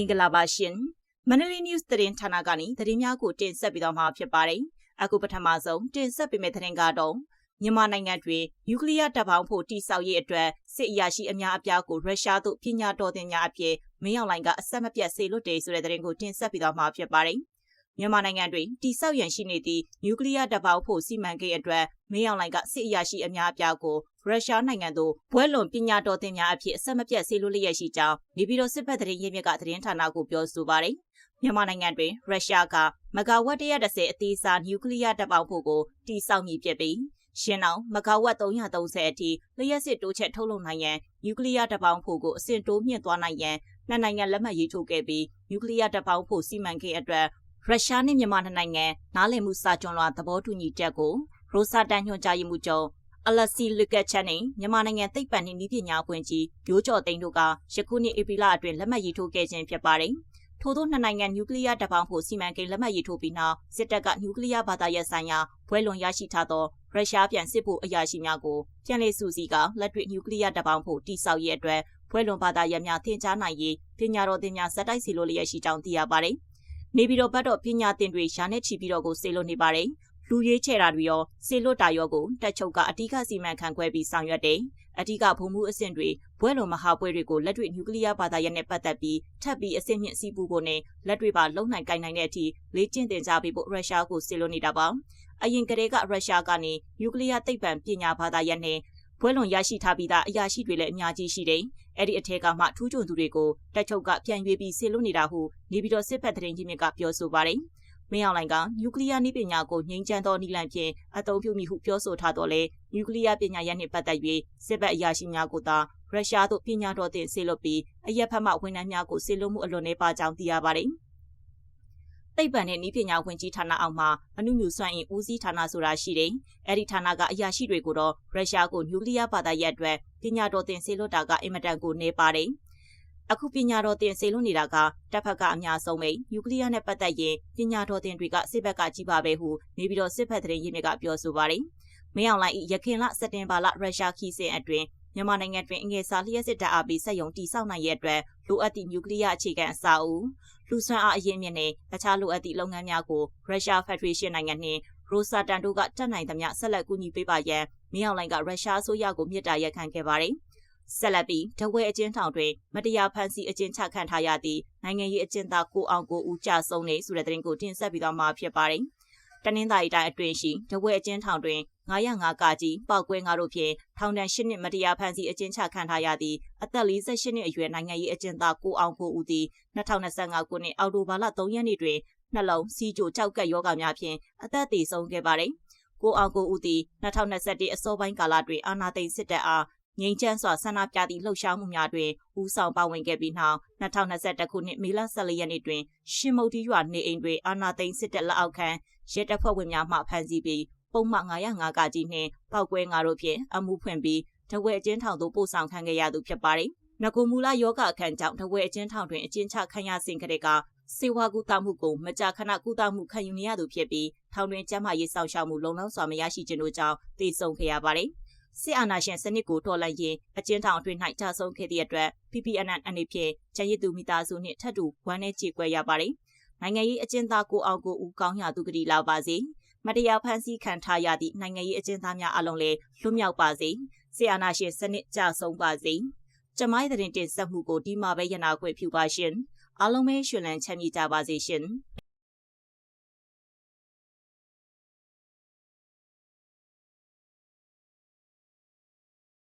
မင်္ဂလာပါရှင်မန္တလေး news သတင်းဌာနကနေသတင်းများကိုတင်ဆက်ပေးတော့မှာဖြစ်ပါတယ်အခုပထမဆုံးတင်ဆက်ပေးမယ့်သတင်းကတော့မြန်မာနိုင်ငံတွင်နျူကလ িয়ার တပ်ပေါင်းဖို့တိစောက်ရေးအတွက်စစ်အရာရှိအများအပြားကိုရုရှားသို့ပညာတော်သင်များအဖြစ်မင်းအောင်လှိုင်ကအဆက်မပြတ်ဆေလွတ်တယ်ဆိုတဲ့သတင်းကိုတင်ဆက်ပေးတော့မှာဖြစ်ပါတယ်မြန်မာနိုင်ငံတွင်တိစောက်ရန်ရှိနေသည့်နျူကလ িয়ার တပ်ပေါင်းဖို့စီမံကိန်းအတွက်မင်းအောင်လှိုင်ကစစ်အရာရှိအများအပြားကို ရုရှားနိုင်ငံသို့ဘွဲလွန်ပညာတော်သင်များအဖြစ်အဆက်မပြတ်ဆေလွတ်လျက်ရှိကြောင်းနေပြည်တော်စစ်ဘက်သတင်းရင်းမြစ်ကသတင်းဌာနကိုပြောဆိုပါတယ်မြန်မာနိုင်ငံတွင်ရုရှားကမဂါဝတ်130အသေးစားနျူကလ িয়ার တပ်ပေါင်းဖို့ကိုတိစောက်မည်ဖြစ်ပြီးရှင်းအောင်မဂါဝတ်330အထိလျှက်စစ်တိုးချက်ထုတ်လုပ်နိုင်ရန်နျူကလ িয়ার တပ်ပေါင်းဖို့ကိုအဆင့်တိုးမြင့်သွားနိုင်ရန်နှစ်နိုင်ငံလက်မှတ်ရေးထိုးခဲ့ပြီးနျူကလ িয়ার တပ်ပေါင်းဖို့စီမံကိန်းအတွက်ရုရှားနဲ့မြန်မာနိုင်ငံနားလည်မှုစာချုပ်လွှာသဘောတူညီချက်ကိုရိုစာတန်ညွှန်ကြားမှုချုပ် အလက်စီလူကက်ချက်နဲ့မြန်မာနိုင်ငံသိပ္ပံနှင့်နည်းပညာအဖွဲ့ကြီးရိုးကျော်သိန်းတို့ကယခုနှစ်ဧပြီလအတွင်းလက်မှတ်ရေးထိုးခဲ့ခြင်းဖြစ်ပါတယ်။ထို့သောနှစ်နိုင်ငံနျူကလ িয়ার တပ်ပေါင်းဖို့စီမံကိန်းလက်မှတ်ရေးထိုးပြီးနောက်စစ်တပ်ကနျူကလ িয়ার ဘာသာရပ်ဆိုင်ရာဘွဲလွန်ရရှိထားသောရုရှားပြန်စစ်ဖို့အရာရှိများကိုပြန်လည်စုစည်းကလက်တွေ့နျူကလ িয়ার တပ်ပေါင်းဖို့တိစောက်ရေးအတွက်ဘွဲလွန်ဘာသာရပ်များသင်ကြားနိုင်ရေးပညာတော်သင်များစက်တိုက်စီလိုလျက်ရှိကြောင်းသိရပါတယ်။နေပြည်တော်ဘက်တော့ပညာသင်တွေရှားနဲ့ချီပြီးတော့ကိုစေလွတ်နေပါတယ်။ လူရေးချဲတာတွေရောစေလွတ်တာရောကိုတက်ချုပ်ကအဓိကစီမံခန့်ခွဲပြီးဆောင်ရွက်တယ်။အဓိကဘုံမှုအဆင့်တွေဘွဲလွန်မဟာပွဲတွေကိုလက်တွေ့နျူကလ িয়ার ဘာသာရပ်နဲ့ပတ်သက်ပြီးထပ်ပြီးအဆင့်မြင့်စီးပူဖို့နဲ့လက်တွေ့ပါလုံနိုင်ကိုင်နိုင်တဲ့အထိလေ့ကျင့်သင်ကြားပေးဖို့ရုရှားကိုစေလွတ်နေတာပါ။အရင်ကတည်းကရုရှားကနေနျူကလ িয়ার သိပ္ပံပညာဘာသာရပ်နဲ့ဘွဲလွန်ရရှိထားပြီးသားအရာရှိတွေလည်းအများကြီးရှိတယ်။အဲ့ဒီအထက်ကမှထူးချွန်သူတွေကိုတက်ချုပ်ကပြန်ရွေးပြီးဆေလွတ်နေတာဟုနေပြီးတော့စစ်ဖက်သတင်းကြီးမြစ်ကပြောဆိုပါတယ်။ မင်းအောင်လှိုင်ကနျူကလ িয়ার နည်းပညာကိုငြိမ်းချမ်းသောနည်းလမ်းဖြင့်အသုံးပြုမိဟုပြောဆိုထားတော့လေနျူကလ িয়ার ပညာရပ်နှင့်ပတ်သက်၍စစ်ဘက်အရာရှိများကိုသာရုရှားသို့ပညာတော်သင်ဆေလွတ်ပြီးအရက်ဖက်မှဝန်ထမ်းများကိုဆေလွတ်မှုအလွန်နှဲပါကြောင်းသိရပါတယ်။သိပ္ပံနဲ့နည်းပညာဝင်ကြီးဌာနအောက်မှာအမှုမြူစွမ်းအင်ဦးစီးဌာနဆိုတာရှိတယ်။အဲဒီဌာနကအရာရှိတွေကိုတော့ရုရှားကိုနျူကလ িয়ার ဘာသာရပ်အတွက်ပညာတော်သင်ဆေလွတ်တာကအင်မတန်ကိုနေပါတယ်။ အခုပညာတော်တင်စေလွတ်နေတာကတပ်ဖက်ကအများဆုံးပဲနျူကလ িয়ার နဲ့ပတ်သက်ရင်ပညာတော်တင်တွေကစစ်ဘက်ကကြီးပါပဲဟုနေပြီးတော့စစ်ဘက်သတင်းရင်းမြစ်ကပြောဆိုပါတယ်။မင်းအောင်လှိုင်၏ရခင်လစက်တင်ဘာလရုရှားခီးစဉ်အတွင်းမြန်မာနိုင်ငံတွင်အငယ်စားလျှက်စစ်တပ်အားပေးစက်ယုံတိစောက်နိုင်ရဲ့အတွက်လိုအပ်သည့်နျူကလ িয়ার အခြေခံအစာအုပ်လူစွမ်းအားအရင်းမြစ်နဲ့အခြားလိုအပ်သည့်လုပ်ငန်းများကိုရုရှားဖက်ဒရေးရှင်းနိုင်ငံနှင့်ရိုစာတန်တို့ကတတ်နိုင်သမျှဆက်လက်ကူညီပေးပါရန်မင်းအောင်လှိုင်ကရုရှားအစိုးရကိုမြစ်တာရက်ခံခဲ့ပါတယ်။ ဆက်လက်ပြီးတဝဲအကျဉ်းထောင်တွင်မတရားဖမ်းဆီးအကျဉ်းချခံထားရသည့်နိုင်ငံရေးအကျဉ်းသားကိုအောင်ကိုဦးကြဆုံးနေဆိုတဲ့သတင်းကိုတင်ဆက်ပြီးတော့မှာဖြစ်ပါတယ်။တနင်္သာရီတိုင်းအတွင်းရှိတဝဲအကျဉ်းထောင်တွင်905ကကြီးပောက်ကွဲငါတို့ဖြင့်ထောင်ဒဏ်၈နှစ်မတရားဖမ်းဆီးအကျဉ်းချခံထားရသည့်အသက်48နှစ်အရွယ်နိုင်ငံရေးအကျဉ်းသားကိုအောင်ကိုဦးသည်2025ခုနှစ်အောက်တိုဘာလ3ရက်နေ့တွင်နှလုံးစီးကြိုကြောက်ကက်ယောဂများဖြင့်အသက်သေဆုံးခဲ့ပါတယ်။ကိုအောင်ကိုဦးသည်2021အစောပိုင်းကာလတွင်အာနာသိန်းစစ်တပ်အား ငြိမ်းချမ်းစွာဆန္ဒပြသည့်လှုပ်ရှားမှုများတွင်ဦးဆောင်ပါဝင်ခဲ့ပြီးနောက်2021ခုနှစ်မေလ14ရက်နေ့တွင်ရှင်မုတ်တီရွာနေအိမ်တွင်အာနာသိန်းစစ်တပ်လက်အောက်ခံရဲတပ်ဖွဲ့ဝင်များမှဖမ်းဆီးပြီးပုံမှန်905ကကြီးနှင့်ပောက်ကွဲငါတို့ဖြင့်အမှုဖွင့်ပြီးတဝဲအကျဉ်းထောင်သို့ပို့ဆောင်ခံခဲ့ရသူဖြစ်ပါတယ်။နဂိုမူလယောဂအခန်းကြောင့်တဝဲအကျဉ်းထောင်တွင်အကျဉ်းချခံရစဉ်ကတည်းကစေဝါကူတာမှုကိုမကြာခဏကူတာမှုခံယူနေရသူဖြစ်ပြီးထောင်တွင်ကျန်းမာရေးစောင့်ရှောက်မှုလုံလောက်စွာမရရှိခြင်းတို့ကြောင့်တည်ဆုံခဲ့ရပါတယ်။ စစ်အာဏာရှင်စနစ်ကိုတော်လှန်ရင်းအကျဉ်းထောင်အတွင်း၌ကြာဆုံးခဲ့သည့်အတွက် PPNN အနေဖြင့်ကျန်းရည်သူမိသားစုနှင့်ထပ်တူဝမ်းနည်းကြေကွဲရပါတယ်။နိုင်ငံရေးအကျဉ်းသားကိုအောင်ကိုဦးကောင်းရသူကတိလာပါစေ။မတရားဖန်ဆီးခံထားရသည့်နိုင်ငံရေးအကျဉ်းသားများအလုံးလည်းလွတ်မြောက်ပါစေ။စစ်အာဏာရှင်စနစ်ကြာဆုံးပါစေ။ကျမိုင်းတဲ့တင်ဆက်မှုကိုဒီမှာပဲရနာခွင့်ပြုပါရှင်။အားလုံးပဲရှင်လန်းချမ်းမြေ့ကြပါစေရှင်။